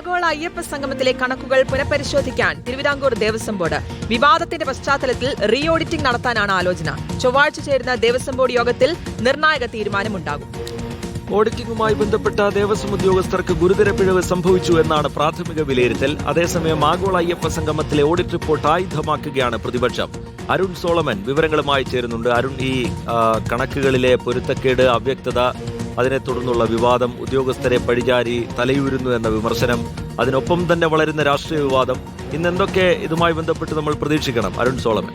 ആഗോള അയ്യപ്പ സംഗമത്തിലെ കണക്കുകൾ പുനഃപരിശോധിക്കാൻ തിരുവിതാംകൂർ ദേവസ്വം ബോർഡ്. വിവാദത്തിന്റെ പശ്ചാത്തലത്തിൽ റീ ഓഡിറ്റിംഗ് നടത്താനാണ് ആലോചന. ചൊവ്വാഴ്ച ചേരുന്ന ദേവസ്വം ബോർഡ് യോഗത്തിൽ നിർണായക തീരുമാനമുണ്ടാകും. ഓഡിറ്റിംഗുമായി ബന്ധപ്പെട്ട ദേവസ്വം ഉദ്യോഗസ്ഥർക്ക് ഗുരുതര പിഴവ് സംഭവിച്ചു എന്നാണ് പ്രാഥമിക വിലയിരുത്തൽ. അതേസമയം ആഗോള അയ്യപ്പ സംഗമത്തിലെ ഓഡിറ്റ് റിപ്പോർട്ട് ആയുധമാക്കുകയാണ് പ്രതിപക്ഷം. അരുൺ സോളമൻ വിവരങ്ങളുമായി ചേരുന്നുണ്ട്. അരുൺ ഈ കണക്കുകളിലെ പൊരുത്തക്കേട് അവ്യക്തത അതിനെ തുടർന്നുള്ള വിവാദം ഉദ്യോഗസ്ഥരെ പഴിചാരി തലയൂരുന്നു എന്ന വിമർശനം അതിനൊപ്പം തന്നെ വളരുന്ന രാഷ്ട്രീയ വിവാദം. ഇന്ന് എന്തൊക്കെ ഇതുമായി ബന്ധപ്പെട്ട് നമ്മൾ പ്രതീക്ഷിക്കണം? അരുൺ സോളമൻ.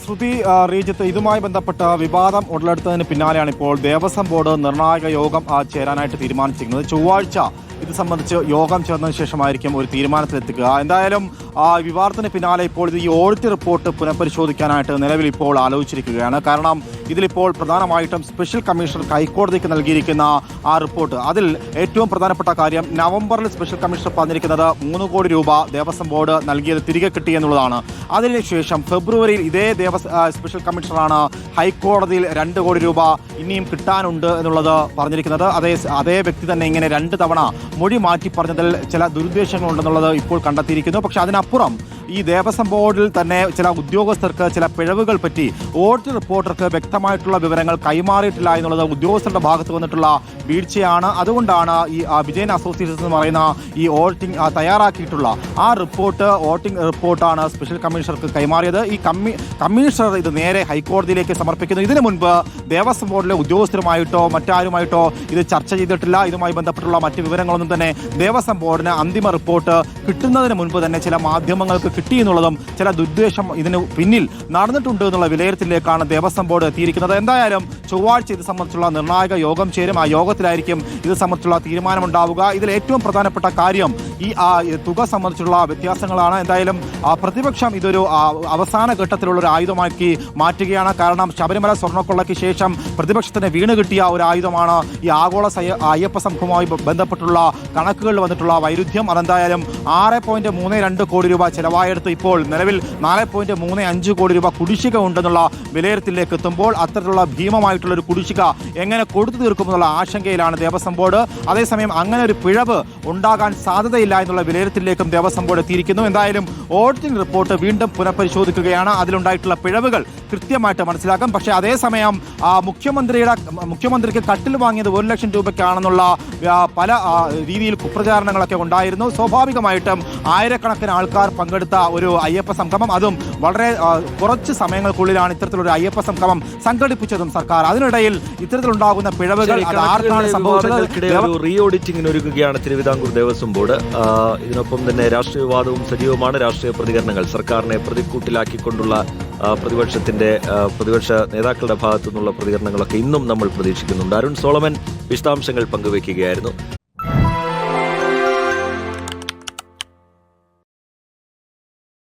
ശ്രുതി റീജിത്ത് ഇതുമായി ബന്ധപ്പെട്ട വിവാദം ഉടലെടുത്തതിന് പിന്നാലെയാണ് ഇപ്പോൾ ദേവസ്വം ബോർഡ് നിർണായക യോഗം ചേരാനായിട്ട് തീരുമാനിച്ചിരിക്കുന്നത്. ചൊവ്വാഴ്ച ഇത് സംബന്ധിച്ച് യോഗം ചേർന്നതിന് ശേഷമായിരിക്കും ഒരു തീരുമാനത്തിലെത്തുക. എന്തായാലും ആ വിവാദത്തിന് പിന്നാലെ ഇപ്പോൾ ഇത് ഈ ഓഡിറ്റ് റിപ്പോർട്ട് പുനഃപരിശോധിക്കാനായിട്ട് നിലവിൽ ഇപ്പോൾ ആലോചിച്ചിരിക്കുകയാണ്. കാരണം ഇതിലിപ്പോൾ പ്രധാനമായിട്ടും സ്പെഷ്യൽ കമ്മീഷണർ ഹൈക്കോടതിക്ക് നൽകിയിരിക്കുന്ന ആ റിപ്പോർട്ട്. അതിൽ ഏറ്റവും പ്രധാനപ്പെട്ട കാര്യം നവംബറിൽ സ്പെഷ്യൽ കമ്മീഷണർ പറഞ്ഞിരിക്കുന്നത് മൂന്ന് കോടി രൂപ ദേവസ്വം ബോർഡ് നൽകിയത് തിരികെ കിട്ടി എന്നുള്ളതാണ്. അതിനുശേഷം ഫെബ്രുവരിയിൽ ഇതേ ദേവസ് സ്പെഷ്യൽ കമ്മീഷണറാണ് ഹൈക്കോടതിയിൽ രണ്ട് കോടി രൂപ ഇനിയും കിട്ടാനുണ്ട് എന്നുള്ളത് പറഞ്ഞിരിക്കുന്നത്. അതേ അതേ വ്യക്തി തന്നെ ഇങ്ങനെ രണ്ട് തവണ മൊഴി മാറ്റി പറഞ്ഞതിൽ ചില ദുരുദ്ദേശങ്ങളുണ്ടെന്നുള്ളത് ഇപ്പോൾ കണ്ടെത്തിയിരിക്കുന്നു. പക്ഷെ അതിനപ്പുറം ഈ ദേവസ്വം ബോർഡിൽ തന്നെ ചില ഉദ്യോഗസ്ഥർക്ക് ചില പിഴവുകൾ പറ്റി ഓഡിറ്റ് റിപ്പോർട്ടർക്ക് വ്യക്തമായിട്ടുള്ള വിവരങ്ങൾ കൈമാറിയിട്ടില്ല എന്നുള്ളത് ഉദ്യോഗസ്ഥരുടെ ഭാഗത്ത് വന്നിട്ടുള്ള വീഴ്ചയാണ്. അതുകൊണ്ടാണ് ഈ വിജയൻ അസോസിയേഷൻസ് എന്ന് പറയുന്ന ഈ ഓഡിറ്റിംഗ് തയ്യാറാക്കിയിട്ടുള്ള ആ റിപ്പോർട്ട് ഓഡിറ്റിംഗ് റിപ്പോർട്ടാണ് സ്പെഷ്യൽ കമ്മീഷണർക്ക് കൈമാറിയത്. ഈ കമ്മി കമ്മീഷണർ ഇത് നേരെ ഹൈക്കോടതിയിലേക്ക് സമർപ്പിക്കുന്നു. ഇതിനു മുൻപ് ദേവസ്വം ബോർഡിലെ ഉദ്യോഗസ്ഥരുമായിട്ടോ മറ്റാരുമായിട്ടോ ഇത് ചർച്ച ചെയ്തിട്ടില്ല. ഇതുമായി ബന്ധപ്പെട്ടുള്ള മറ്റ് വിവരങ്ങളൊന്നും തന്നെ ദേവസ്വം ബോർഡിന് അന്തിമ റിപ്പോർട്ട് കിട്ടുന്നതിന് മുൻപ് തന്നെ ചില മാധ്യമങ്ങൾക്ക് കിട്ടി എന്നുള്ളതും ചില ദുരുദ്ദേശം ഇതിന് പിന്നിൽ നടന്നിട്ടുണ്ട് എന്നുള്ള വിലയിരുത്തലിലേക്കാണ് ദേവസ്വം ബോർഡ് എത്തിയിരിക്കുന്നത്. എന്തായാലും ചൊവ്വാഴ്ച ഇത് സംബന്ധിച്ചുള്ള നിർണായക യോഗം ചേരും. ആ യോഗത്തിലായിരിക്കും ഇത് സംബന്ധിച്ചുള്ള തീരുമാനമുണ്ടാവുക. ഇതിൽ ഏറ്റവും പ്രധാനപ്പെട്ട കാര്യം ഈ തുക സംബന്ധിച്ചുള്ള വ്യത്യാസങ്ങളാണ്. എന്തായാലും പ്രതിപക്ഷം ഇതൊരു അവസാന ഘട്ടത്തിലുള്ള ഒരു ആയുധമാക്കി മാറ്റുകയാണ്. കാരണം ശബരിമല സ്വർണക്കൊള്ളയ്ക്ക് ശേഷം പ്രതിപക്ഷത്തിന് വീണ് കിട്ടിയ ഒരു ആയുധമാണ് ഈ ആഗോള അയ്യപ്പ സംഘവുമായി ബന്ധപ്പെട്ടുള്ള കണക്കുകളിൽ വന്നിട്ടുള്ള വൈരുദ്ധ്യം. അതെന്തായാലും ആറ് പോയിന്റ് മൂന്ന് രണ്ട് കോടി രൂപ ചെലവായെടുത്ത് ഇപ്പോൾ നിലവിൽ നാല് പോയിന്റ് മൂന്ന് അഞ്ച് കോടി രൂപ കുടിശ്ശിക ഉണ്ടെന്നുള്ള വിലയിരുത്തലിലേക്ക് എത്തുമ്പോൾ അത്തരത്തിലുള്ള ഭീമമായിട്ടുള്ള ഒരു കുടിശ്ശിക എങ്ങനെ കൊടുത്തു തീർക്കുമെന്നുള്ള ആശങ്കയിലാണ് ദേവസ്വം ബോർഡ്. അതേസമയം അങ്ങനെ ഒരു പിഴവ് ഉണ്ടാകാൻ സാധ്യതയില്ല എന്നുള്ള വിലയിരുത്തലിലേക്കും ദേവസ്വം ബോർഡ് എത്തിയിരിക്കുന്നു. എന്തായാലും ഓഡിറ്റിംഗ് റിപ്പോർട്ട് വീണ്ടും പുനഃപരിശോധിക്കുകയാണ്. അതിലുണ്ടായിട്ടുള്ള പിഴവുകൾ കൃത്യമായിട്ട് മനസ്സിലാക്കും. പക്ഷേ അതേസമയം മുഖ്യമന്ത്രിയുടെ മുഖ്യമന്ത്രിക്ക് കട്ടിൽ വാങ്ങിയത് ഒരു ലക്ഷം രൂപയ്ക്കാണെന്നുള്ള പല രീതിയിൽ കുപ്രചാരണങ്ങളൊക്കെ ഉണ്ടായിരുന്നു. സ്വാഭാവികമായിട്ടും ആയിരക്കണക്കിന് ആൾക്കാർ പങ്കെടുത്ത ഒരു അയ്യപ്പ സംഗമം. അതും വളരെ കുറച്ച് സമയങ്ങൾക്കുള്ളിലാണ് ഇത്തരത്തിലൊരു അയ്യപ്പ സംഗമം സംഘടിപ്പിച്ചതും സർക്കാർ. അതിനിടയിൽ ഇത്തരത്തിലുണ്ടാകുന്ന പിഴവുകൾ അത് ആർക്കാണ് സംഭവിച്ചത്? റീ ഓഡിറ്റിംഗിന് ഒരുക്കുകയാണ് തിരുവിതാംകൂർ ദേവസ്വം ബോർഡ്. ഇതിനൊപ്പം തന്നെ രാഷ്ട്രീയ വിവാദവും സജീവമാണ്. രാഷ്ട്രീയ പ്രതികരണങ്ങൾ സർക്കാരിനെ പ്രതിക്കൂട്ടിലാക്കിക്കൊണ്ടുള്ള പ്രതിപക്ഷത്തിന്റെ പ്രതിപക്ഷ നേതാക്കളുടെ ഭാഗത്തു നിന്നുള്ള പ്രതികരണങ്ങളൊക്കെ ഇന്നും നമ്മൾ പ്രതീക്ഷിക്കുന്നുണ്ട്. അരുൺ സോളമൻ വിശദാംശങ്ങൾ പങ്കുവയ്ക്കുകയായിരുന്നു.